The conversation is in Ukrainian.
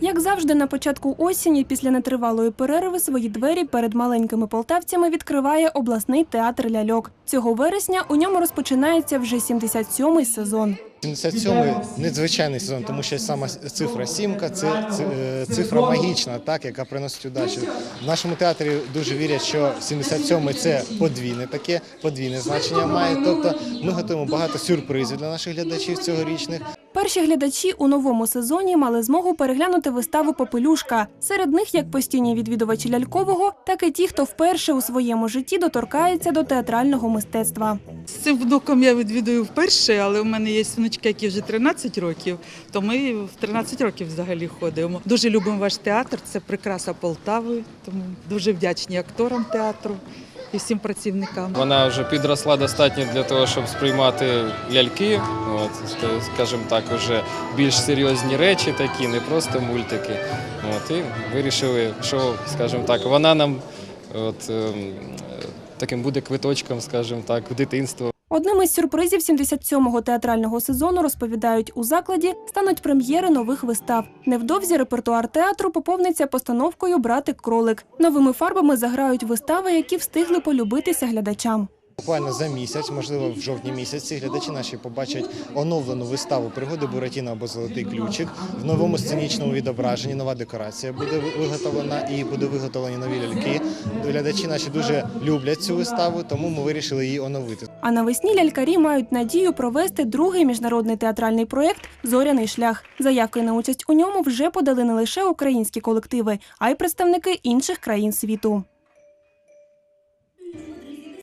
Як завжди, на початку осені, після нетривалої перерви, свої двері перед маленькими полтавцями відкриває обласний театр ляльок. Цього вересня у ньому розпочинається вже 77-й сезон. 77-й незвичайний сезон, тому що саме цифра сімка це е, цифра магічна, так яка приносить удачу. В нашому театрі дуже вірять, що 77-й це подвійне таке, подвійне значення має. Тобто ми готуємо багато сюрпризів для наших глядачів цьогорічних. Перші глядачі у новому сезоні мали змогу переглянути виставу Попелюшка. Серед них як постійні відвідувачі лялькового, так і ті, хто вперше у своєму житті доторкається до театрального мистецтва. З цим внуком я відвідую вперше, але у мене є внучки, які вже 13 років, то ми в 13 років взагалі ходимо. Дуже любимо ваш театр, це прикраса Полтави, тому дуже вдячні акторам театру і всім працівникам. Вона вже підросла достатньо для того, щоб сприймати ляльки. От, скажімо так, вже більш серйозні речі такі, не просто мультики. От, і вирішили, що, скажімо так, вона нам от, ем, таким буде квиточком, скажімо так, в дитинство. Одним із сюрпризів 77-го театрального сезону розповідають у закладі стануть прем'єри нових вистав. Невдовзі репертуар театру поповниться постановкою Братик кролик. Новими фарбами заграють вистави, які встигли полюбитися глядачам. Буквально за місяць, можливо, в жовтні місяці, глядачі наші побачать оновлену виставу пригоди Буратіна або Золотий ключик в новому сценічному відображенні. Нова декорація буде виготовлена і буде виготовлені нові ляльки. Глядачі наші дуже люблять цю виставу, тому ми вирішили її оновити. А навесні лялькарі мають надію провести другий міжнародний театральний проєкт Зоряний шлях. Заявки на участь у ньому вже подали не лише українські колективи, а й представники інших країн світу.